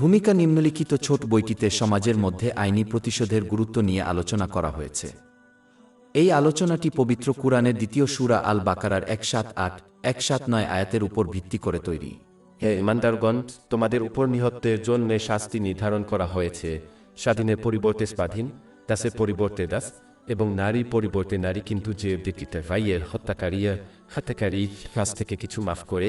ভূমিকা নিম্নলিখিত ছোট বইটিতে সমাজের মধ্যে আইনি প্রতিশোধের গুরুত্ব নিয়ে আলোচনা করা হয়েছে। এই আলোচনাটি পবিত্র কুরআনের দ্বিতীয় সুরা আল বাকারার এক সাত আট এক সাত নয় আয়াতের উপর ভিত্তি করে তৈরি। হে ইমানদারগণ, তোমাদের উপর নিহতের জন্য শাস্তি নির্ধারণ করা হয়েছে। স্বাধীনের পরিবর্তে স্বাধীন দাসের পরিবর্তে দাস, এবং নারীর পরিবর্তে নারী, কিন্তু যে ব্যক্তিটা ভাইয়ের হত্যাকারী হত্যাকারী কাছ থেকে কিছু মাফ করে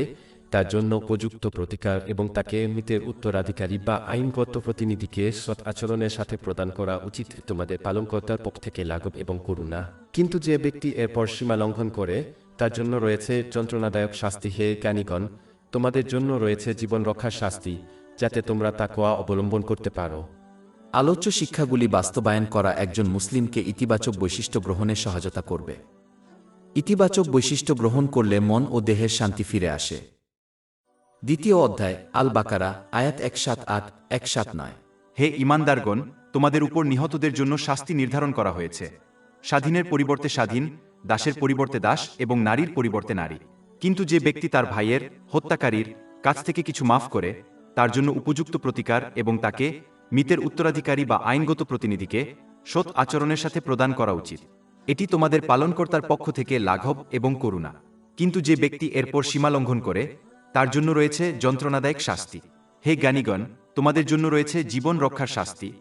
তার জন্য উপযুক্ত প্রতিকার এবং তাকে মৃতের উত্তরাধিকারী বা আইনগত প্রতিনিধিকে সৎ আচরণের সাথে প্রদান করা উচিত। তোমাদের পালনকর্তার পক্ষ থেকে লাঘব এবং করুণা। কিন্তু যে ব্যক্তি এরপর সীমা লঙ্ঘন করে, তার জন্য রয়েছে যন্ত্রণাদায়ক শাস্তি। হে জ্ঞানীগণ, তোমাদের জন্য রয়েছে জীবন রক্ষার শাস্তি, যাতে তোমরা তাকোয়া অবলম্বন করতে পারো। আলোচ্য শিক্ষাগুলি বাস্তবায়ন করা একজন মুসলিমকে ইতিবাচক বৈশিষ্ট্য গ্রহণে সহায়তা করবে। ইতিবাচক বৈশিষ্ট্য গ্রহণ করলে মন ও দেহের শান্তি ফিরে আসে। দ্বিতীয় অধ্যায় আল বাকারা আয়াত এক সাত আট এক সাত নয়। হে ইমানদারগণ, তোমাদের উপর নিহতদের জন্য শাস্তি নির্ধারণ করা হয়েছে। স্বাধীনের পরিবর্তে স্বাধীন, দাসের পরিবর্তে দাস এবং নারীর পরিবর্তে নারী। কিন্তু যে ব্যক্তি তার ভাইয়ের, হত্যাকারীর, কাছ থেকে কিছু মাফ করে, তার জন্য উপযুক্ত প্রতিকার এবং তাকে মিতের উত্তরাধিকারী বা আইনগত প্রতিনিধিকে সৎ আচরণের সাথে প্রদান করা উচিত। এটি তোমাদের পালনকর্তার পক্ষ থেকে লাঘব এবং করুণা। কিন্তু যে ব্যক্তি এরপর সীমা লঙ্ঘন করে তার জন্য রয়েছে যন্ত্রণাদায়ক শাস্তি। হে জ্ঞানীগণ, তোমাদের জন্য রয়েছে জীবন রক্ষার শাস্তি,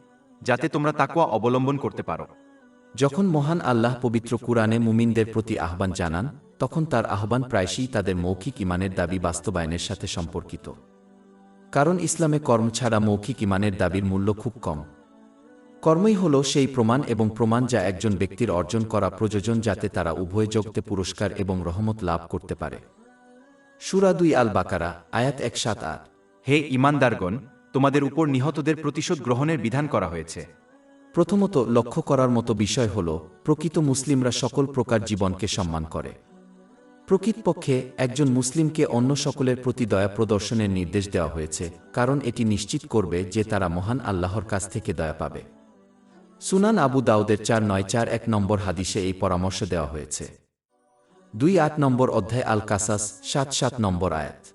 যাতে তোমরা তাকুয়া অবলম্বন করতে পারো। যখন মহান আল্লাহ পবিত্র কুরআনে মুমিনদের প্রতি আহ্বান জানান, তখন তার আহ্বান প্রায়শই তাদের মৌখিক ইমানের দাবি বাস্তবায়নের সাথে সম্পর্কিত। কারণ ইসলামে কর্ম ছাড়া মৌখিক ইমানের দাবির মূল্য খুব কম। কর্মই হল সেই প্রমাণ এবং প্রমাণ যা একজন ব্যক্তির অর্জন করা প্রয়োজন যাতে তারা উভয় জগতে পুরস্কার এবং রহমত লাভ করতে পারে। সুরা দুই আল বাকারা আয়াত এক সাত আট। হে ইমানদারগণ, তোমাদের উপর নিহতদের প্রতিশোধ গ্রহণের বিধান করা হয়েছে। প্রথমত লক্ষ্য করার মতো বিষয় হল, প্রকৃত মুসলিমরা সকল প্রকার জীবনকে সম্মান করে। প্রকৃতপক্ষে, একজন মুসলিমকে অন্য সকলের প্রতি দয়া প্রদর্শনের নির্দেশ দেওয়া হয়েছে, কারণ এটি নিশ্চিত করবে যে তারা মহান আল্লাহর কাছ থেকে দয়া পাবে। সুনান আবু দাউদের চার নয় চার এক নম্বর হাদিসে এই পরামর্শ দেওয়া হয়েছে। দুই আট নম্বর অধ্যায় আল কাসাস সাত সাত নম্বর আয়াত।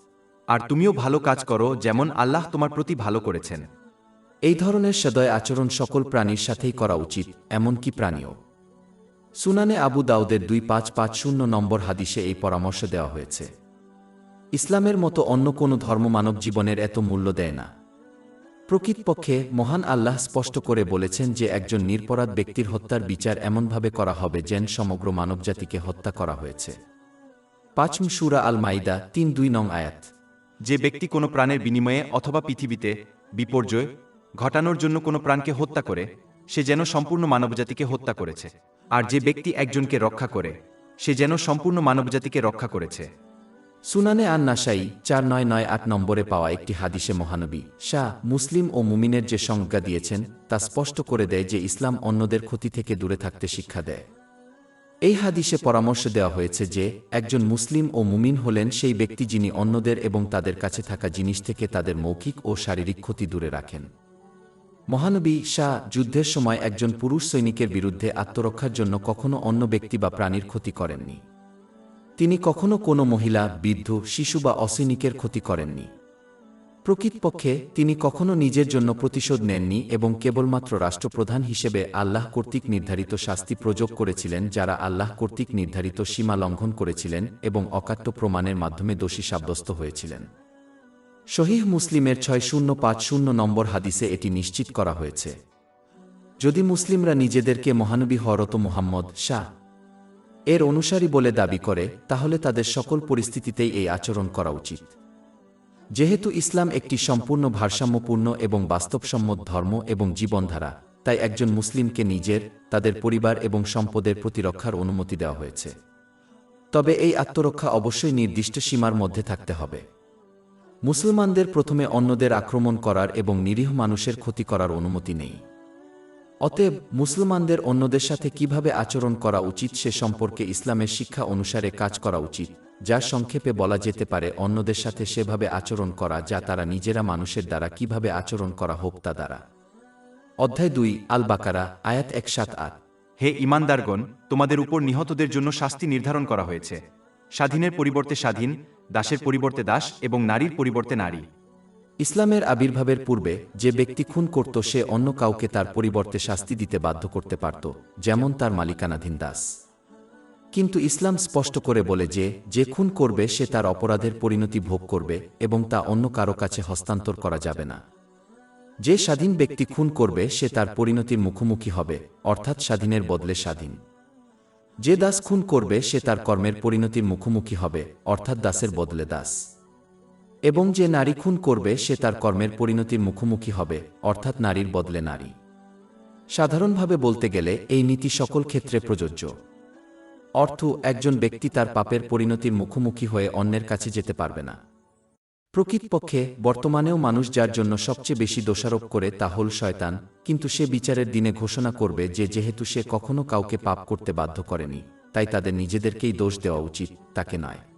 আর তুমিও ভালো কাজ করো যেমন আল্লাহ তোমার প্রতি ভালো করেছেন। এই ধরনের সদয় আচরণ সকল প্রাণীর সাথেই করা উচিত এমনকি প্রাণীও। সুনানে আবু দাউদের দুই পাঁচ পাঁচ শূন্য নম্বর হাদিসে এই পরামর্শ দেওয়া হয়েছে। ইসলামের মতো অন্য কোনো ধর্ম মানব জীবনের এত মূল্য দেয় না। প্রকৃতপক্ষে মহান আল্লাহ স্পষ্ট করে বলেছেন যে একজন নিরপরাধ ব্যক্তির হত্যার বিচার এমনভাবে করা হবে যেন সমগ্র মানবজাতিকে হত্যা করা হয়েছে। পাঁচম সুরা আল মাইদা তিন, দুই, নং আয়াত। যে ব্যক্তি কোনো প্রাণের বিনিময়ে অথবা পৃথিবীতে বিপর্যয়, ঘটানোর জন্য কোনো প্রাণকে হত্যা করে, সে যেন সম্পূর্ণ মানবজাতিকে হত্যা করেছে। আর যে ব্যক্তি একজনকে রক্ষা করে, সে যেন সম্পূর্ণ মানবজাতিকে রক্ষা করেছে। সুনানে আন নাসাই চার নয় নয় আট নম্বরে পাওয়া একটি হাদিসে মহানবী, শাহ, মুসলিম ও মুমিনের যে সংজ্ঞা দিয়েছেন, তা স্পষ্ট করে দেয় যে ইসলাম অন্যদের ক্ষতি থেকে দূরে থাকতে শিক্ষা দেয়। এই হাদিসে পরামর্শ দেওয়া হয়েছে যে, একজন মুসলিম ও মুমিন হলেন সেই ব্যক্তি যিনি অন্যদের এবং তাদের কাছে থাকা জিনিস থেকে তাদের মৌখিক ও শারীরিক ক্ষতি দূরে রাখেন। মহানবী, শাহ, যুদ্ধের সময় একজন পুরুষ সৈনিকের বিরুদ্ধে আত্মরক্ষার জন্য কখনো অন্য ব্যক্তি বা প্রাণীর ক্ষতি করেননি। তিনি কখনো কোনো মহিলা, বৃদ্ধ, শিশু বা অসৈনিকের ক্ষতি করেননি। প্রকৃতপক্ষে, তিনি কখনো নিজের জন্য প্রতিশোধ নেননি এবং কেবলমাত্র রাষ্ট্রপ্রধান হিসেবে আল্লাহ কর্তৃক নির্ধারিত শাস্তি প্রযোগ করেছিলেন যারা আল্লাহ কর্তৃক নির্ধারিত সীমা লঙ্ঘন করেছিলেন এবং অকাট্য প্রমাণের মাধ্যমে দোষী সাব্যস্ত হয়েছিলেন। শহীহ মুসলিমের ছয় শূন্য পাঁচ শূন্য নম্বর হাদিসে এটি নিশ্চিত করা হয়েছে। যদি মুসলিমরা নিজেদেরকে মহানবী হরত মুহাম্মদ, শাহ এর অনুসারী বলে দাবি করে, তাহলে তাদের সকল পরিস্থিতিতেই এই আচরণ করা উচিত। যেহেতু ইসলাম একটি সম্পূর্ণ ভারসাম্যপূর্ণ এবং বাস্তবসম্মত ধর্ম এবং জীবনধারা, তাই একজন মুসলিমকে নিজের, তাদের পরিবার এবং সম্পদের প্রতিরক্ষার অনুমতি দেওয়া হয়েছে। তবে এই আত্মরক্ষা অবশ্যই নির্দিষ্ট সীমার মধ্যে থাকতে হবে। মুসলমানদের প্রথমে অন্যদের আক্রমণ করার এবং নিরীহ মানুষের ক্ষতি করার অনুমতি নেই। অতএব মুসলমানদের অন্যদের সাথে কীভাবে আচরণ করা উচিত সে সম্পর্কে ইসলামের শিক্ষা অনুসারে কাজ করা উচিত যা সংক্ষেপে বলা যেতে পারে অন্যদের সাথে সেভাবে আচরণ করা যা তারা নিজেরা মানুষের দ্বারা কীভাবে আচরণ করা হোক তা দ্বারা। অধ্যায় দুই আল বাকারা আয়াত এক সাত আট। হে ইমানদারগণ তোমাদের উপর নিহতদের জন্য শাস্তি নির্ধারণ করা হয়েছে। স্বাধীনের পরিবর্তে স্বাধীন দাসের পরিবর্তে দাস এবং নারীর পরিবর্তে নারী। ইসলামের আবির্ভাবের পূর্বে যে ব্যক্তি খুন করত সে অন্য কাউকে তার পরিবর্তে শাস্তি দিতে বাধ্য করতে পারত, যেমন তার মালিকানাধীন দাস। কিন্তু ইসলাম স্পষ্ট করে বলে যে যে খুন করবে সে তার অপরাধের পরিণতি ভোগ করবে এবং তা অন্য কারও কাছে হস্তান্তর করা যাবে না। যে স্বাধীন ব্যক্তি খুন করবে সে তার পরিণতির মুখোমুখি হবে, অর্থাৎ স্বাধীনের বদলে স্বাধীন। যে দাস খুন করবে সে তার কর্মের পরিণতির মুখোমুখি হবে, অর্থাৎ দাসের বদলে দাস। এবং যে নারী খুন করবে, সে তার কর্মের পরিণতির মুখোমুখি হবে, অর্থাৎ নারীর বদলে নারী। সাধারণভাবে বলতে গেলে, এই নীতি সকল ক্ষেত্রে প্রযোজ্য। অর্থ, একজন ব্যক্তি তার পাপের পরিণতির মুখোমুখি হয়ে অন্যের কাছে যেতে পারবে না। প্রকৃতপক্ষে, বর্তমানেও মানুষ যার জন্য সবচেয়ে বেশি দোষারোপ করে তা হল শয়তান, কিন্তু সে বিচারের দিনে ঘোষণা করবে যে যেহেতু সে কখনো কাউকে পাপ করতে বাধ্য করেনি, তাই তাদের নিজেদেরকেই দোষ দেওয়া উচিত, তাকে নয়।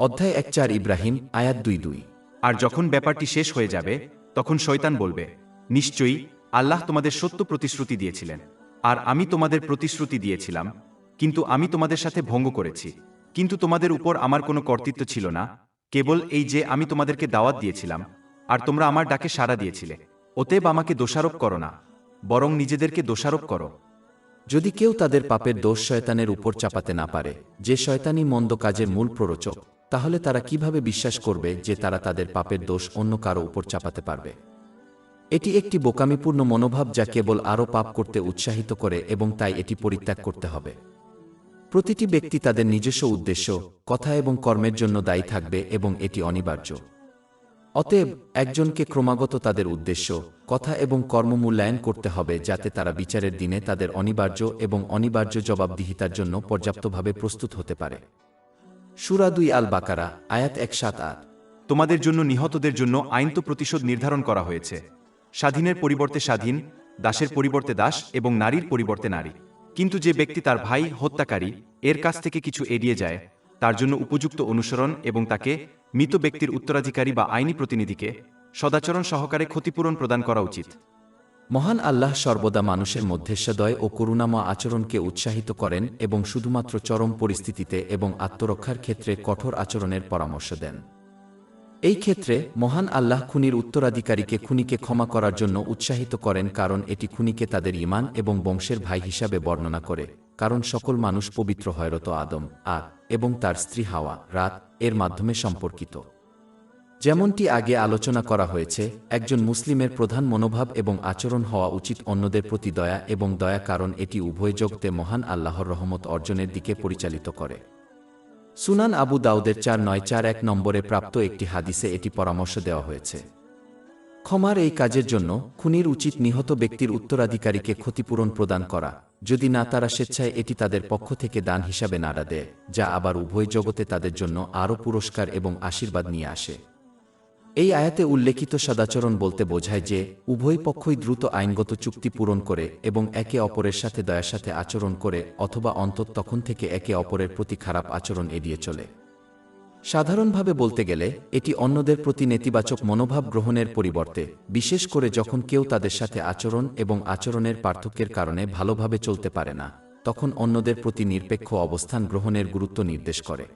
অধ্যায় এক চার ইব্রাহিম আয়াত দুই দুই। আর যখন ব্যাপারটি শেষ হয়ে যাবে তখন শয়তান বলবে নিশ্চয়ই আল্লাহ তোমাদের সত্য প্রতিশ্রুতি দিয়েছিলেন আর আমি তোমাদের প্রতিশ্রুতি দিয়েছিলাম কিন্তু আমি তোমাদের সাথে ভঙ্গ করেছি। কিন্তু তোমাদের উপর আমার কোনো কর্তৃত্ব ছিল না কেবল এই যে আমি তোমাদেরকে দাওয়াত দিয়েছিলাম আর তোমরা আমার ডাকে সাড়া দিয়েছিলে। অতএব আমাকে দোষারোপ করো না বরং নিজেদেরকে দোষারোপ করো। যদি কেউ তাদের পাপের দোষ শয়তানের উপর চাপাতে না পারে যে শয়তানি মন্দ কাজের মূল প্ররোচক তাহলে তারা কীভাবে বিশ্বাস করবে যে তারা তাদের পাপের দোষ অন্য কারও উপর চাপাতে পারবে? এটি একটি বোকামিপূর্ণ মনোভাব যা কেবল আরও পাপ করতে উৎসাহিত করে এবং তাই এটি পরিত্যাগ করতে হবে। প্রতিটি ব্যক্তি তাদের নিজস্ব উদ্দেশ্য, কথা এবং কর্মের জন্য দায়ী থাকবে এবং এটি অনিবার্য। অতএব, একজনকে ক্রমাগত তাদের উদ্দেশ্য, কথা এবং কর্ম মূল্যায়ন করতে হবে যাতে তারা বিচারের দিনে তাদের অনিবার্য এবং অনিবার্য জবাবদিহিতার জন্য পর্যাপ্তভাবে প্রস্তুত হতে পারে। সুরা দুই আল বাকারা আয়াত এক সাত আট। তোমাদের জন্য নিহতদের জন্য আইন তো প্রতিশোধ নির্ধারণ করা হয়েছে। স্বাধীনের পরিবর্তে স্বাধীন, দাসের পরিবর্তে দাস এবং নারীর পরিবর্তে নারী। কিন্তু যে ব্যক্তি তার ভাই হত্যাকারী, এর কাছ থেকে কিছু এড়িয়ে যায়, তার জন্য উপযুক্ত অনুসরণ এবং তাকে মৃত ব্যক্তির উত্তরাধিকারী বা আইনি প্রতিনিধিকে সদাচরণ সহকারে ক্ষতিপূরণ প্রদান করা উচিত। মহান আল্লাহ সর্বদা মানুষের মধ্যে সদয় ও করুণাময় আচরণকে উৎসাহিত করেন এবং শুধুমাত্র চরম পরিস্থিতিতে এবং আত্মরক্ষার ক্ষেত্রে কঠোর আচরণের পরামর্শ দেন। এই ক্ষেত্রে মহান আল্লাহ খুনির উত্তরাধিকারীকে খুনিকে ক্ষমা করার জন্য উৎসাহিত করেন কারণ এটি খুনিকে তাদের ইমান এবং বংশের ভাই হিসাবে বর্ণনা করে, কারণ সকল মানুষ পবিত্র হয়রত আদম আর এবং তার স্ত্রী হাওয়া, রাত, এর মাধ্যমে সম্পর্কিত। যেমনটি আগে আলোচনা করা হয়েছে, একজন মুসলিমের প্রধান মনোভাব এবং আচরণ হওয়া উচিত অন্যদের প্রতি দয়া এবং দয়া কারণ এটি উভয় জগতে মহান আল্লাহর রহমত অর্জনের দিকে পরিচালিত করে। সুনান আবু দাউদের চার নয় চার এক নম্বরে প্রাপ্ত একটি হাদিসে এটি পরামর্শ দেওয়া হয়েছে। ক্ষমার এই কাজের জন্য খুনির উচিত নিহত ব্যক্তির উত্তরাধিকারীকে ক্ষতিপূরণ প্রদান করা, যদি না তারা স্বেচ্ছায় এটি তাদের পক্ষ থেকে দান হিসাবে নাড়া দেয়, যা আবার উভয় জগতে তাদের জন্য আরও পুরস্কার এবং আশীর্বাদ নিয়ে আসে। এই আয়াতে উল্লেখিত সদাচরণ বলতে বোঝায় যে, উভয় পক্ষই দ্রুত আইনগত চুক্তি পূরণ করে এবং একে অপরের সাথে দয়ার সাথে আচরণ করে অথবা অন্তত তখন থেকে একে অপরের প্রতি খারাপ আচরণ এড়িয়ে চলে। সাধারণভাবে বলতে গেলে, এটি অন্যদের প্রতি নেতিবাচক মনোভাব গ্রহণের পরিবর্তে, বিশেষ করে যখন কেউ তাদের সাথে আচরণ এবং আচরণের পার্থক্যের কারণে ভালোভাবে চলতে পারে না, তখন অন্যদের প্রতি নিরপেক্ষ অবস্থান গ্রহণের গুরুত্ব নির্দেশ করে।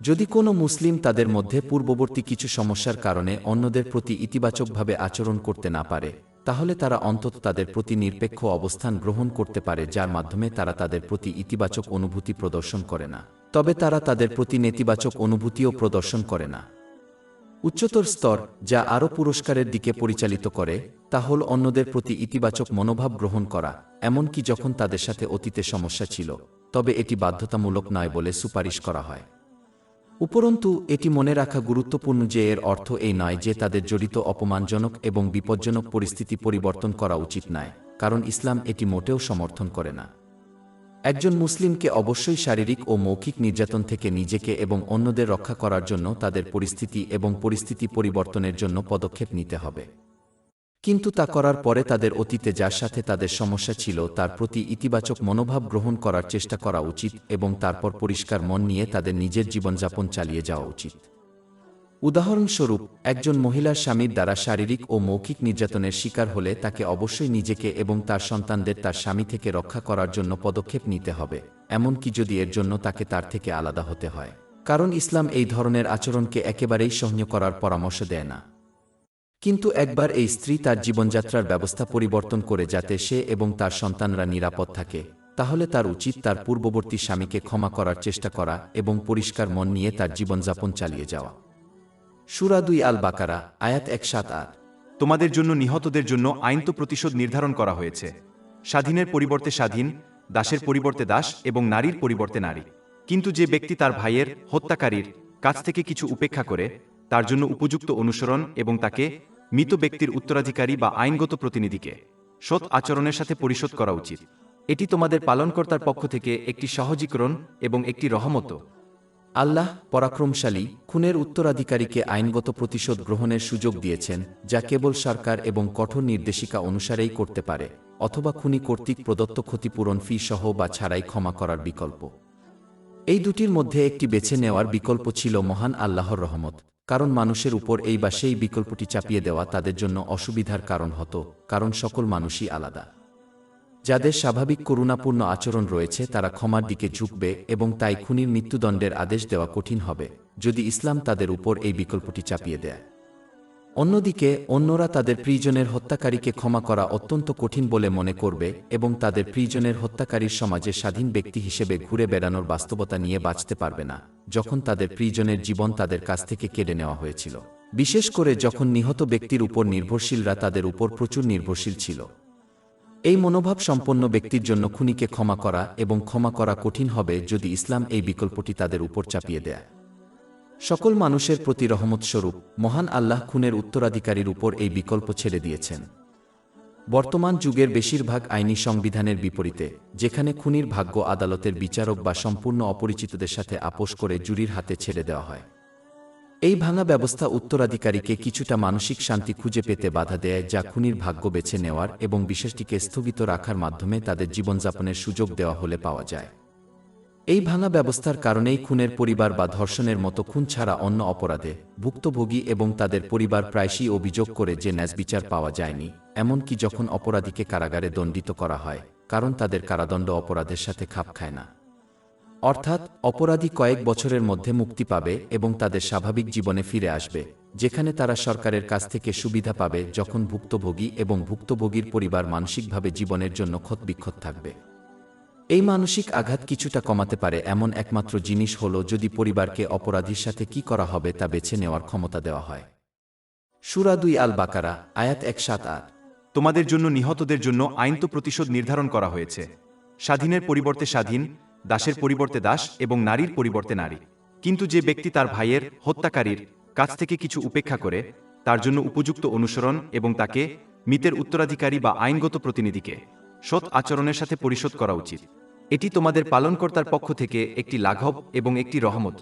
যদি কোনো মুসলিম তাদের মধ্যে পূর্ববর্তী কিছু সমস্যার কারণে অন্যদের প্রতি ইতিবাচকভাবে আচরণ করতে না পারে, তাহলে তারা অন্তত তাদের প্রতি নিরপেক্ষ অবস্থান গ্রহণ করতে পারে, যার মাধ্যমে তারা তাদের প্রতি ইতিবাচক অনুভূতি প্রদর্শন করে না। তবে তারা তাদের প্রতি নেতিবাচক অনুভূতিও প্রদর্শন করে না। উচ্চতর স্তর, যা আরও পুরস্কারের দিকে পরিচালিত করে, তা হল অন্যদের প্রতি ইতিবাচক মনোভাব গ্রহণ করা, এমনকি যখন তাদের সাথে অতীতে সমস্যা ছিল, তবে এটি বাধ্যতামূলক নয় বলে সুপারিশ করা হয়। উপরন্তু, এটি মনে রাখা গুরুত্বপূর্ণ যে এর অর্থ এই নয় যে তাদের জড়িত অপমানজনক এবং বিপজ্জনক পরিস্থিতি পরিবর্তন করা উচিত নয়, কারণ ইসলাম এটি মোটেও সমর্থন করে না। একজন মুসলিমকে অবশ্যই শারীরিক ও মৌখিক নির্যাতন থেকে নিজেকে এবং অন্যদের রক্ষা করার জন্য তাদের পরিস্থিতি এবং পরিস্থিতি পরিবর্তনের জন্য পদক্ষেপ নিতে হবে। কিন্তু তা করার পরে তাদের অতীতে যার সাথে তাদের সমস্যা ছিল, তার প্রতি ইতিবাচক মনোভাব গ্রহণ করার চেষ্টা করা উচিত এবং তারপর পরিষ্কার মন নিয়ে তাদের নিজের জীবনযাপন চালিয়ে যাওয়া উচিত। উদাহরণস্বরূপ, একজন মহিলার স্বামীর দ্বারা শারীরিক ও মৌখিক নির্যাতনের শিকার হলে তাকে অবশ্যই নিজেকে এবং তার সন্তানদের তার স্বামী থেকে রক্ষা করার জন্য পদক্ষেপ নিতে হবে, এমনকি যদি এর জন্য তাকে তার থেকে আলাদা হতে হয়। কারণ ইসলাম এই ধরনের আচরণকে একেবারেই সহ্য করার পরামর্শ দেয় না। কিন্তু একবার এই স্ত্রী তার জীবনযাত্রার ব্যবস্থা পরিবর্তন করে যাতে সে এবং তার সন্তানরা নিরাপদ থাকে, তাহলে তার উচিত তার পূর্ববর্তী স্বামীকে ক্ষমা করার চেষ্টা করা এবং পরিষ্কার মন নিয়ে তার জীবনযাপন চালিয়ে যাওয়া। সুরা দুই আল বাকারা আয়াত এক সাত আট। তোমাদের জন্য নিহতদের জন্য আইন তো প্রতিশোধ নির্ধারণ করা হয়েছে। স্বাধীনের পরিবর্তে স্বাধীন, দাসের পরিবর্তে দাস এবং নারীর পরিবর্তে নারী। কিন্তু যে ব্যক্তি তার ভাইয়ের, হত্যাকারীর কাছ থেকে কিছু উপেক্ষা করে তার জন্য উপযুক্ত অনুসরণ এবং তাকে মৃত ব্যক্তির উত্তরাধিকারী বা আইনগত প্রতিনিধিকে সৎ আচরণের সাথে পরিশোধ করা উচিত। এটি তোমাদের পালনকর্তার পক্ষ থেকে একটি সহজীকরণ এবং একটি রহমত। আল্লাহ পরাক্রমশালী খুনের উত্তরাধিকারীকে আইনগত প্রতিশোধ গ্রহণের সুযোগ দিয়েছেন, যা কেবল সরকার এবং কঠোর নির্দেশিকা অনুসারেই করতে পারে, অথবা খুনি কর্তৃক প্রদত্ত ক্ষতিপূরণ ফি সহ বা ছাড়াই ক্ষমা করার বিকল্প। এই দুটির মধ্যে একটি বেছে নেওয়ার বিকল্প ছিল মহান আল্লাহর রহমত, কারণ মানুষের উপর এই বা সেই বিকল্পটি চাপিয়ে দেওয়া তাদের জন্য অসুবিধার কারণ হতো, কারণ সকল মানুষই আলাদা। যাদের স্বাভাবিক করুণাপূর্ণ আচরণ রয়েছে তারা ক্ষমার দিকে ঝুঁকবে এবং তাই খুনির মৃত্যুদণ্ডের আদেশ দেওয়া কঠিন হবে, যদি ইসলাম তাদের উপর এই বিকল্পটি চাপিয়ে দেয়। অন্যদিকে, অন্যরা তাদের প্রিজনের হত্যাকারীকে ক্ষমা করা অত্যন্ত কঠিন বলে মনে করবে এবং তাদের প্রিজনের হত্যাকারীর সমাজে স্বাধীন ব্যক্তি হিসেবে ঘুরে বেড়ানোর বাস্তবতা নিয়ে বাঁচতে পারবে না, যখন তাদের প্রিয়জনের জীবন তাদের কাছ থেকে কেড়ে নেওয়া হয়েছিল। বিশেষ করে যখন নিহত ব্যক্তির উপর নির্ভরশীলরা তাদের উপর প্রচুর নির্ভরশীল ছিল। এই মনোভাব সম্পন্ন ব্যক্তির জন্য খুনিকে ক্ষমা করা এবং ক্ষমা করা কঠিন হবে যদি ইসলাম এই বিকল্পটি তাদের উপর চাপিয়ে দেয়। সকল মানুষের প্রতি রহমত স্বরূপ মহান আল্লাহ খুনের উত্তরাধিকারীর উপর এই বিকল্প ছেড়ে দিয়েছেন। বর্তমান যুগের বেশিরভাগ আইনি সংবিধানের বিপরীতে, যেখানে খুনির ভাগ্য আদালতের বিচারক বা সম্পূর্ণ অপরিচিতদের সাথে আপোষ করে জুরির হাতে ছেড়ে দেওয়া হয়। এই ভাঙা ব্যবস্থা উত্তরাধিকারীকে কিছুটা মানসিক শান্তি খুঁজে পেতে বাধা দেয়, যা খুনির ভাগ্য বেছে নেওয়ার এবং বিশেষটিকে স্থগিত রাখার মাধ্যমে তাদের জীবনযাপনের সুযোগ দেওয়া হলে পাওয়া যায়। এই ভাঙা ব্যবস্থার কারণেই খুনের পরিবার বা ধর্ষণের মতো খুন ছাড়া অন্য অপরাধে ভুক্তভোগী এবং তাদের পরিবার প্রায়শই অভিযোগ করে যে ন্যাজবিচার পাওয়া যায়নি, এমনকি যখন অপরাধীকে কারাগারে দণ্ডিত করা হয়, কারণ তাদের কারাদণ্ড অপরাধের সাথে খাপ খায় না। অর্থাৎ, অপরাধী কয়েক বছরের মধ্যে মুক্তি পাবে এবং তাদের স্বাভাবিক জীবনে ফিরে আসবে, যেখানে তারা সরকারের কাছ থেকে সুবিধা পাবে যখন ভুক্তভোগী এবং ভুক্তভোগীর পরিবার মানসিকভাবে জীবনের জন্য ক্ষতবিক্ষত থাকবে। এই মানসিক আঘাত কিছুটা কমাতে পারে এমন একমাত্র জিনিস হল যদি পরিবারকে অপরাধীর সাথে কি করা হবে তা বেছে নেওয়ার ক্ষমতা দেওয়া হয়। সুরা দুই আল বাকারা আয়াত এক সাত আট। তোমাদের জন্য নিহতদের জন্য আইন তো প্রতিশোধ নির্ধারণ করা হয়েছে। স্বাধীনের পরিবর্তে স্বাধীন, দাসের পরিবর্তে দাস এবং নারীর পরিবর্তে নারী। কিন্তু যে ব্যক্তি তার ভাইয়ের, হত্যাকারীর, কাছ থেকে কিছু উপেক্ষা করে, তার জন্য উপযুক্ত অনুসরণ এবং তাকে মিতের উত্তরাধিকারী বা আইনগত প্রতিনিধিকে। সৎ আচরণের সাথে পরিশোধ করা উচিত। এটি তোমাদের পালনকর্তার পক্ষ থেকে একটি লাঘব এবং একটি রহমত।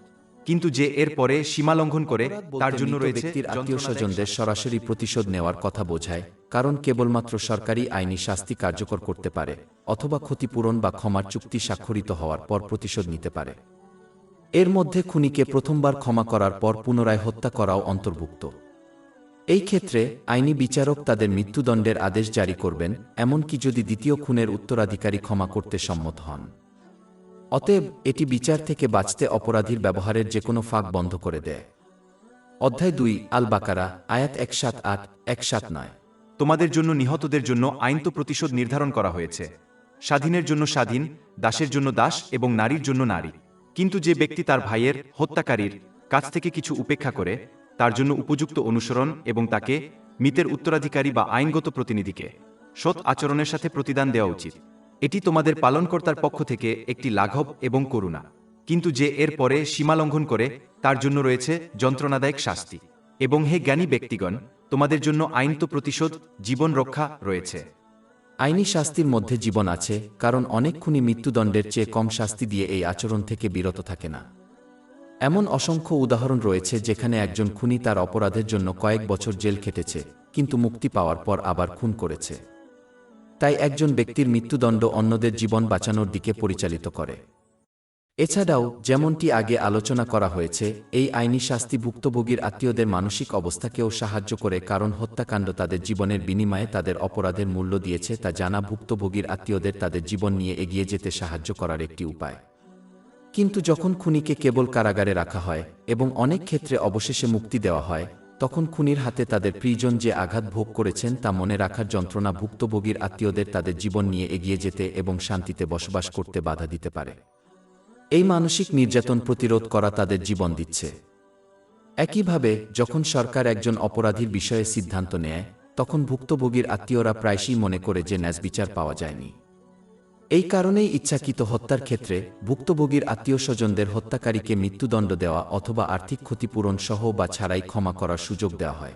কিন্তু যে এর পরে সীমা লঙ্ঘন করে তার জন্য রয়েছে ব্যক্তির আত্মীয় স্বজনদের সরাসরি প্রতিশোধ নেওয়ার কথা বোঝায় কারণ কেবলমাত্র সরকারি আইনি শাস্তি কার্যকর করতে পারে অথবা ক্ষতিপূরণ বা ক্ষমার চুক্তি স্বাক্ষরিত হওয়ার পর প্রতিশোধ নিতে পারে। এর মধ্যে খুনিকে প্রথমবার ক্ষমা করার পর পুনরায় হত্যা করাও অন্তর্ভুক্ত। এই ক্ষেত্রে আইনি বিচারক তাদের মৃত্যুদণ্ডের আদেশ জারি করবেন, এমনকি যদি দ্বিতীয় খুনের উত্তরাধিকারী ক্ষমা করতে সম্মত হন। অতএব, এটি বিচার থেকে বাঁচতে অপরাধীর ব্যবহারের যে কোনো ফাঁক বন্ধ করে দেয়। অধ্যায় দুই আল বাকারা আয়াত এক সাত আট এক সাত নয়। তোমাদের জন্য নিহতদের জন্য আইন তো প্রতিশোধ নির্ধারণ করা হয়েছে। স্বাধীনের জন্য স্বাধীন, দাসের জন্য দাস এবং নারীর জন্য নারী। কিন্তু যে ব্যক্তি তার ভাইয়ের, হত্যাকারীর কাছ থেকে কিছু উপেক্ষা করে তার জন্য উপযুক্ত অনুসরণ এবং তাকে মিতের উত্তরাধিকারী বা আইনগত প্রতিনিধিকে সৎ আচরণের সাথে প্রতিদান দেওয়া উচিত। এটি তোমাদের পালনকর্তার পক্ষ থেকে একটি লাঘব এবং করুণা। কিন্তু যে এর পরে সীমা লঙ্ঘন করে, তার জন্য রয়েছে যন্ত্রণাদায়ক শাস্তি। এবং হে জ্ঞানী ব্যক্তিগণ, তোমাদের জন্য আইন তো প্রতিশোধ, জীবন রক্ষা রয়েছে। আইনি শাস্তির মধ্যে জীবন আছে, কারণ অনেক খুনি মৃত্যুদণ্ডের চেয়ে কম শাস্তি দিয়ে এই আচরণ থেকে বিরত থাকে না। এমন অসংখ্য উদাহরণ রয়েছে যেখানে একজন খুনি তার অপরাধের জন্য কয়েক বছর জেল খেটেছে, কিন্তু মুক্তি পাওয়ার পর আবার খুন করেছে। তাই একজন ব্যক্তির মৃত্যুদণ্ড অন্যদের জীবন বাঁচানোর দিকে পরিচালিত করে। এছাড়াও, যেমনটি আগে আলোচনা করা হয়েছে, এই আইনি শাস্তি ভুক্তভোগীর আত্মীয়দের মানসিক অবস্থাকেও সাহায্য করে, কারণ হত্যাকাণ্ড তাদের জীবনের বিনিময়ে তাদের অপরাধের মূল্য দিয়েছে, তা জানা ভুক্তভোগীর আত্মীয়দের তাদের জীবন নিয়ে এগিয়ে যেতে সাহায্য করার একটি উপায়। কিন্তু যখন খুনিকে কেবল কারাগারে রাখা হয় এবং অনেক ক্ষেত্রে অবশেষে মুক্তি দেওয়া হয়, তখন খুনির হাতে তাদের প্রিজন যে আঘাত ভোগ করেছেন তা মনে রাখার যন্ত্রণা ভুক্তভোগীর আত্মীয়দের তাদের জীবন নিয়ে এগিয়ে যেতে এবং শান্তিতে বসবাস করতে বাধা দিতে পারে। এই মানসিক নির্যাতন প্রতিরোধ করা তাদের জীবন দিচ্ছে। একইভাবে, যখন সরকার একজন অপরাধীর বিষয়ে সিদ্ধান্ত নেয়, তখন ভুক্তভোগীর আত্মীয়রা প্রায়শই মনে করে যে ন্যাযবিচার পাওয়া যায়নি। এই কারণেই ইচ্ছাকৃত হত্যার ক্ষেত্রে ভুক্তভোগীর আত্মীয় স্বজনদের হত্যাকারীকে মৃত্যুদণ্ড দেওয়া অথবা আর্থিক ক্ষতিপূরণ সহ বা ছাড়াই ক্ষমা করার সুযোগ দেওয়া হয়।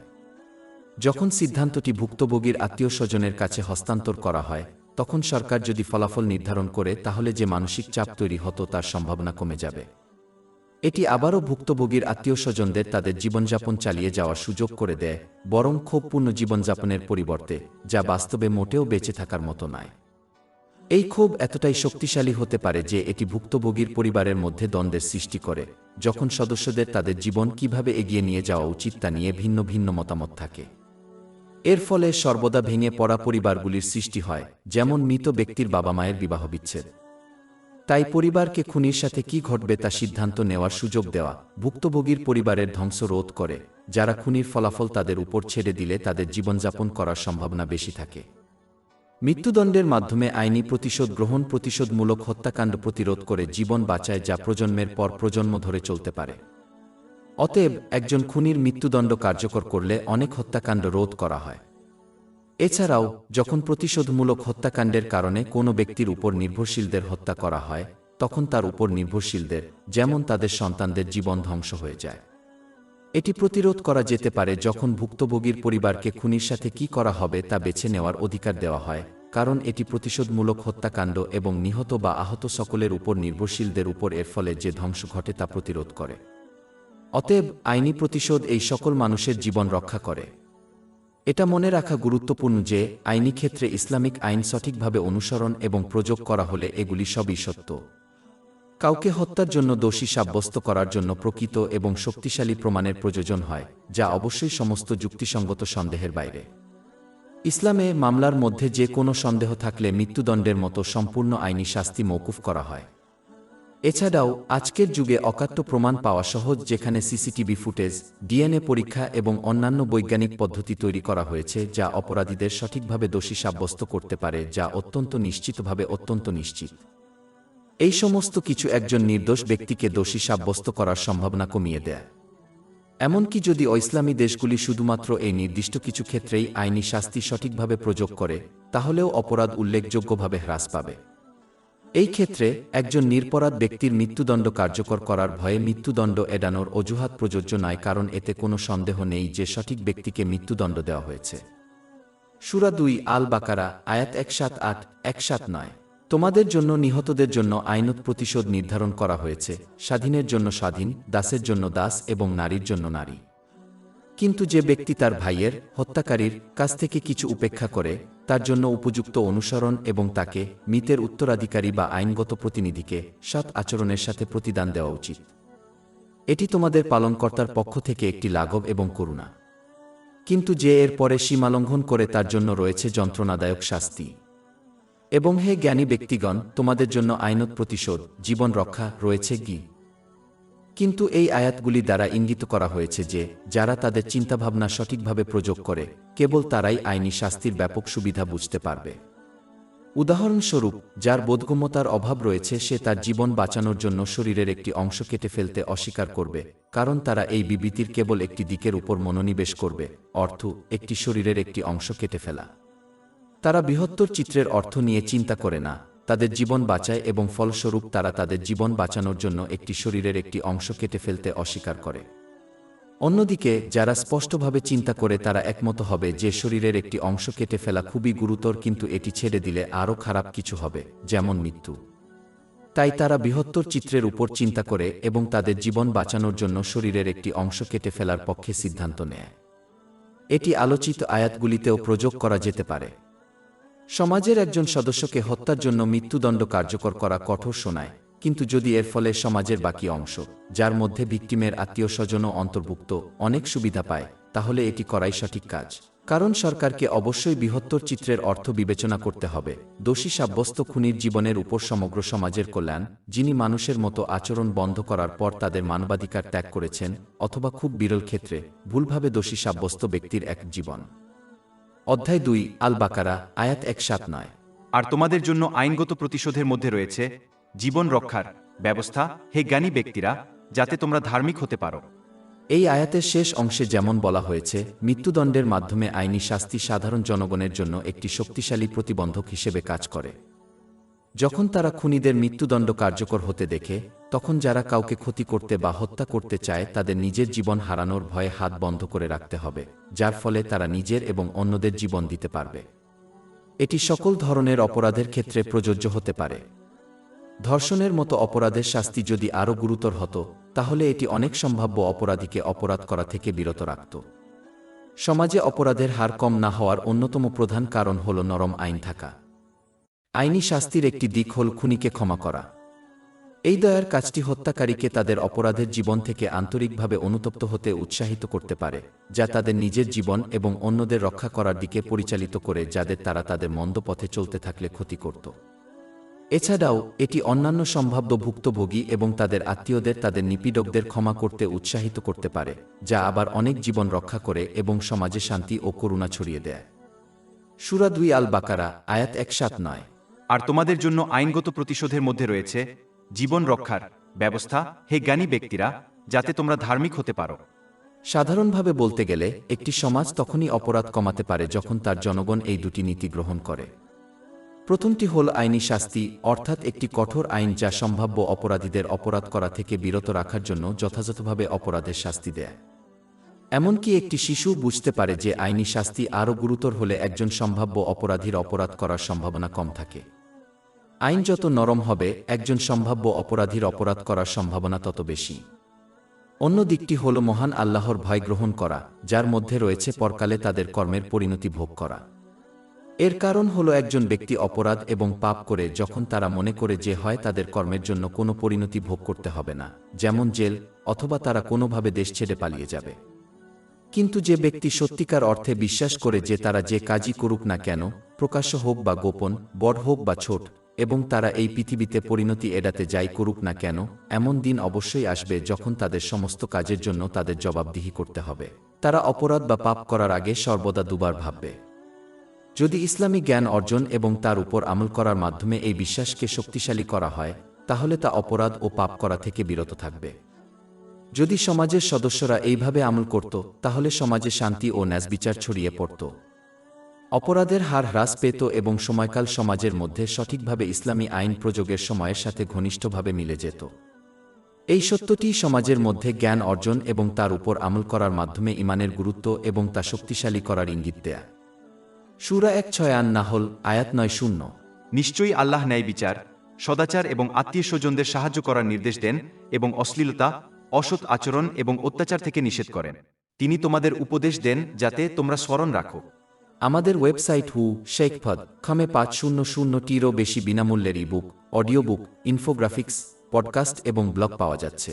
যখন সিদ্ধান্তটি ভুক্তভোগীর আত্মীয় স্বজনের কাছে হস্তান্তর করা হয়, তখন সরকার যদি ফলাফল নির্ধারণ করে, তাহলে যে মানসিক চাপ তৈরি হতো তার সম্ভাবনা কমে যাবে। এটি আবারও ভুক্তভোগীর আত্মীয় স্বজনদের তাদের জীবনযাপন চালিয়ে যাওয়ার সুযোগ করে দেয়, বরং ক্ষোভপূর্ণ জীবনযাপনের পরিবর্তে, যা বাস্তবে মোটেও বেঁচে থাকার মতো নয়। এই ক্ষোভ এতটাই শক্তিশালী হতে পারে যে এটি ভুক্তভোগীর পরিবারের মধ্যে দ্বন্দ্বের সৃষ্টি করে, যখন সদস্যদের তাদের জীবন কীভাবে এগিয়ে নিয়ে যাওয়া উচিত তা নিয়ে ভিন্ন ভিন্ন মতামত থাকে। এর ফলে সর্বদা ভেঙে পড়া পরিবারগুলির সৃষ্টি হয়, যেমন মৃত ব্যক্তির বাবা মায়ের বিবাহ বিচ্ছেদ তাই পরিবারকে খুনির সাথে কি ঘটবে তা সিদ্ধান্ত নেওয়ার সুযোগ দেওয়া, ভুক্তভোগীর পরিবারের ধ্বংস রোধ করে, যারা খুনির ফলাফল তাদের উপর ছেড়ে দিলে তাদের জীবনযাপন করার সম্ভাবনা বেশি থাকে। মৃত্যুদণ্ডের মাধ্যমে আইনি প্রতিশোধ, গ্রহণ প্রতিশোধমূলক হত্যাকাণ্ড প্রতিরোধ করে জীবন বাঁচায় যা প্রজন্মের পর প্রজন্ম ধরে চলতে পারে। অতএব একজন খুনির মৃত্যুদণ্ড কার্যকর করলে অনেক হত্যাকাণ্ড রোধ করা হয়। এছাড়াও, যখন প্রতিশোধমূলক হত্যাকাণ্ডের কারণে কোনো ব্যক্তির উপর নির্ভরশীলদের হত্যা করা হয়, তখন তার উপর নির্ভরশীলদের, যেমন তাদের সন্তানদের, জীবন ধ্বংস হয়ে যায়। এটি প্রতিরোধ করা যেতে পারে যখন ভুক্তভোগীর পরিবারকে খুনির সাথে কি করা হবে তা বেছে নেওয়ার অধিকার দেওয়া হয়, কারণ এটি প্রতিশোধমূলক হত্যাকাণ্ড এবং নিহত বা আহত সকলের উপর নির্ভরশীলদের উপর এর ফলে যে ধ্বংস ঘটে তা প্রতিরোধ করে। অতএব আইনি প্রতিশোধ এই সকল মানুষের জীবন রক্ষা করে। এটা মনে রাখা গুরুত্বপূর্ণ যে আইনি ক্ষেত্রে ইসলামিক আইন সঠিকভাবে অনুসরণ এবং প্রয়োগ করা হলে এগুলি সবই সত্য। কাউকে হত্যার জন্য দোষী সাব্যস্ত করার জন্য প্রকৃত এবং শক্তিশালী প্রমাণের প্রয়োজন হয়, যা অবশ্যই সমস্ত যুক্তিসঙ্গত সন্দেহের বাইরে। ইসলামে মামলার মধ্যে যে কোনো সন্দেহ থাকলে মৃত্যুদণ্ডের মতো সম্পূর্ণ আইনি শাস্তি মৌকুফ করা হয়। এছাড়াও, আজকের যুগে অকাট্য প্রমাণ পাওয়া সহজ যেখানে সিসিটিভি ফুটেজ, ডিএনএ পরীক্ষা এবং অন্যান্য বৈজ্ঞানিক পদ্ধতি তৈরি করা হয়েছে যা অপরাধীদের সঠিকভাবে দোষী সাব্যস্ত করতে পারে, যা অত্যন্ত নিশ্চিতভাবে অত্যন্ত নিশ্চিত। এই সমস্ত কিছু একজন নির্দোষ ব্যক্তিকে দোষী সাব্যস্ত করার সম্ভাবনা কমিয়ে দেয়। এমনকি যদি ইসলামী দেশগুলি শুধুমাত্র এই নির্দিষ্ট কিছু ক্ষেত্রেই আইনি শাস্তি সঠিকভাবে প্রয়োগ করে, তাহলেও অপরাধ উল্লেখযোগ্যভাবে হ্রাস পাবে। এই ক্ষেত্রে একজন নিরপরাধ ব্যক্তির মৃত্যুদণ্ড কার্যকর করার ভয়ে মৃত্যুদণ্ড এড়ানোর অজুহাত প্রযোজ্য নয় কারণ এতে কোনো সন্দেহ নেই যে সঠিক ব্যক্তিকে মৃত্যুদণ্ড দেওয়া হয়েছে। সুরা দুই আল বাকারা আয়াত এক সাত আট এক সাত নয়। তোমাদের জন্য নিহতদের জন্য আইনত প্রতিশোধ নির্ধারণ করা হয়েছে, স্বাধীনের জন্য স্বাধীন, দাসের জন্য দাস এবং নারীর জন্য নারী। কিন্তু যে ব্যক্তি তার ভাইয়ের, হত্যাকারীর কাছ থেকে কিছু উপেক্ষা করে, তার জন্য উপযুক্ত অনুসরণ এবং তাকে মৃতের উত্তরাধিকারী বা আইনগত প্রতিনিধিকে সৎ আচরণের সাথে প্রতিদান দেওয়া উচিত। এটি তোমাদের পালনকর্তার পক্ষ থেকে একটি লাঘব এবং করুণা। কিন্তু যে এর পরে সীমালঙ্ঘন করে তার জন্য রয়েছে যন্ত্রণাদায়ক শাস্তি। এবং হে জ্ঞানী ব্যক্তিগণ, তোমাদের জন্য আইনত প্রতিশোধ, জীবন রক্ষা রয়েছে গি কিন্তু এই আয়াতগুলি দ্বারা ইঙ্গিত করা হয়েছে যে, যারা তাদের চিন্তাভাবনা সঠিকভাবে প্রয়োগ করে, কেবল তারাই আইনি শাস্তির ব্যাপক সুবিধা বুঝতে পারবে। উদাহরণস্বরূপ, যার বোধগম্যতার অভাব রয়েছে, সে তার জীবন বাঁচানোর জন্য শরীরের একটি অংশ কেটে ফেলতে অস্বীকার করবে, কারণ তারা এই বিবৃতির কেবল একটি দিকের উপর মনোনিবেশ করবে, অর্থ, একটি শরীরের একটি অংশ কেটে ফেলা। তারা বৃহত্তর চিত্রের অর্থ নিয়ে চিন্তা করে না। তাদের জীবন বাঁচায় এবং ফলস্বরূপ তারা তাদের জীবন বাঁচানোর জন্য একটি শরীরের একটি অংশ কেটে ফেলতে অস্বীকার করে। অন্যদিকে, যারা স্পষ্টভাবে চিন্তা করে তারা একমত হবে যে শরীরের একটি অংশ কেটে ফেলা খুবই গুরুতর, কিন্তু এটি ছেড়ে দিলে আরও খারাপ কিছু হবে, যেমন মৃত্যু। তাই তারা বৃহত্তর চিত্রের উপর চিন্তা করে এবং তাদের জীবন বাঁচানোর জন্য শরীরের একটি অংশ কেটে ফেলার পক্ষে সিদ্ধান্ত নেয়। এটি আলোচিত আয়াতগুলিতেও প্রয়োগ করা যেতে পারে। সমাজের একজন সদস্যকে হত্যার জন্য মৃত্যুদণ্ড কার্যকর করা কঠোর শোনায়, কিন্তু যদি এর ফলে সমাজের বাকি অংশ, যার মধ্যে ভিকটিমের আত্মীয় স্বজনও অন্তর্ভুক্ত, অনেক সুবিধা পায়, তাহলে এটি করাই সঠিক কাজ। কারণ সরকারকে অবশ্যই বৃহত্তর চিত্রের অর্থ বিবেচনা করতে হবে। দোষী সাব্যস্ত খুনির জীবনের উপর সমগ্র সমাজের কল্যাণ, যিনি মানুষের মতো আচরণ বন্ধ করার পর তাদের মানবাধিকার ত্যাগ করেছেন, অথবা খুব বিরল ক্ষেত্রে, ভুলভাবে দোষী সাব্যস্ত ব্যক্তির এক জীবন। অধ্যায় দুই আল বাকারা আয়াত এক সাত নয়। আর তোমাদের জন্য আইনগত প্রতিশোধের মধ্যে রয়েছে জীবন রক্ষার ব্যবস্থা হে জ্ঞানী ব্যক্তিরা যাতে তোমরা ধার্মিক হতে পারো। এই আয়াতের শেষ অংশে যেমন বলা হয়েছে মৃত্যুদণ্ডের মাধ্যমে আইনি শাস্তি সাধারণ জনগণের জন্য একটি শক্তিশালী প্রতিবন্ধক হিসেবে কাজ করে। যখন তারা খুনিদের মৃত্যুদণ্ড কার্যকর হতে দেখে তখন যারা কাউকে ক্ষতি করতে বা হত্যা করতে চায়, তাদের নিজের জীবন হারানোর ভয়ে হাত বন্ধ করে রাখতে হবে, যার ফলে তারা নিজের এবং অন্যদের জীবন দিতে পারবে। এটি সকল ধরনের অপরাধের ক্ষেত্রে প্রযোজ্য হতে পারে। ধর্ষণের মতো অপরাধের শাস্তি যদি আরও গুরুতর হতো, তাহলে এটি অনেক সম্ভাব্য অপরাধীকে অপরাধ করা থেকে বিরত রাখত। সমাজে অপরাধের হার কম না হওয়ার অন্যতম প্রধান কারণ হল নরম আইন থাকা। আইনি শাস্তির একটি দিক হল খুনিকে ক্ষমা করা। এই দয়ার কাজটি হত্যাকারীকে তাদের অপরাধের জীবন থেকে আন্তরিকভাবে অনুতপ্ত হতে উৎসাহিত করতে পারে, যা তাদের নিজের জীবন এবং অন্যদের রক্ষা করার দিকে পরিচালিত করে যাদের তারা তাদের মন্দ পথে চলতে থাকলে ক্ষতি করত। এছাড়াও, এটি অন্যান্য সম্ভাব্য ভুক্তভোগী এবং তাদের আত্মীয়দের তাদের নিপীড়কদের ক্ষমা করতে উৎসাহিত করতে পারে, যা আবার অনেক জীবন রক্ষা করে এবং সমাজে শান্তি ও করুণা ছড়িয়ে দেয়। সুরা দুই আল বাকারা আয়াত এক সাত নয়। আর তোমাদের জন্য আইনগত প্রতিশোধের মধ্যে রয়েছে জীবন রক্ষার ব্যবস্থা হে জ্ঞানী ব্যক্তিরা, যাতে তোমরা ধার্মিক হতে পারো। সাধারণভাবে বলতে গেলে, একটি সমাজ তখনই অপরাধ কমাতে পারে যখন তার জনগণ এই দুটি নীতি গ্রহণ করে। প্রথমটি হল আইনি শাস্তি, অর্থাৎ একটি কঠোর আইন যা সম্ভাব্য অপরাধীদের অপরাধ করা থেকে বিরত রাখার জন্য যথাযথভাবে অপরাধের শাস্তি দেয়। এমনকি একটি শিশু বুঝতে পারে যে আইনি শাস্তি আরও গুরুতর হলে একজন সম্ভাব্য অপরাধীর অপরাধ করার সম্ভাবনা কম থাকে। আইন যত নরম হবে, একজন সম্ভাব্য অপরাধীর অপরাধ করার সম্ভাবনা তত বেশি। অন্য দিকটি হল মহান আল্লাহর ভয় গ্রহণ করা, যার মধ্যে রয়েছে পরকালে তাদের কর্মের পরিণতি ভোগ করা। এর কারণ হল একজন ব্যক্তি অপরাধ এবং পাপ করে যখন তারা মনে করে যে হয় তাদের কর্মের জন্য কোনো পরিণতি ভোগ করতে হবে না, যেমন জেল, অথবা তারা কোনোভাবে দেশ ছেড়ে পালিয়ে যাবে। কিন্তু যে ব্যক্তি সত্যিকার অর্থে বিশ্বাস করে যে তারা যে কাজই করুক না কেন, প্রকাশ্য হোক বা গোপন, বড় হোক বা ছোট এবং তারা এই পৃথিবীতে পরিণতি এড়াতে যাই করুক না কেন, এমন দিন অবশ্যই আসবে যখন তাদের সমস্ত কাজের জন্য তাদের জবাবদিহি করতে হবে। তারা অপরাধ বা পাপ করার আগে সর্বদা দুবার ভাববে। যদি ইসলামী জ্ঞান অর্জন এবং তার উপর আমল করার মাধ্যমে এই বিশ্বাসকে শক্তিশালী করা হয়, তাহলে তা অপরাধ ও পাপ করা থেকে বিরত থাকবে। যদি সমাজের সদস্যরা এইভাবে আমল করত, তাহলে সমাজে শান্তি ও ন্যাসবিচার ছড়িয়ে পড়ত। অপরাধের হার হ্রাস পেত এবং সময়কাল সমাজের মধ্যে সঠিকভাবে ইসলামী আইন প্রযোগের সময়ের সাথে ঘনিষ্ঠভাবে মিলে যেত। এই সত্যটি সমাজের মধ্যে জ্ঞান অর্জন এবং তার উপর আমল করার মাধ্যমে ইমানের গুরুত্ব এবং তা শক্তিশালী করার ইঙ্গিত দেয়া। সুরা এক ছয় আন নাহল, আয়াত নয় শূন্য। নিশ্চয়ই আল্লাহ ন্যায় বিচার, সদাচার এবং আত্মীয় স্বজনদের সাহায্য করার নির্দেশ দেন এবং অশ্লীলতা, অসৎ আচরণ এবং অত্যাচার থেকে নিষেধ করেন। তিনি তোমাদের উপদেশ দেন যাতে তোমরা স্মরণ রাখো। আমাদের ওয়েবসাইট হু শেখফদ খামে পাঁচ শূন্য শূন্যটিরও বেশি বিনামূল্যের ebook, audio book, infographics, podcast এবং ব্লগ পাওয়া যাচ্ছে।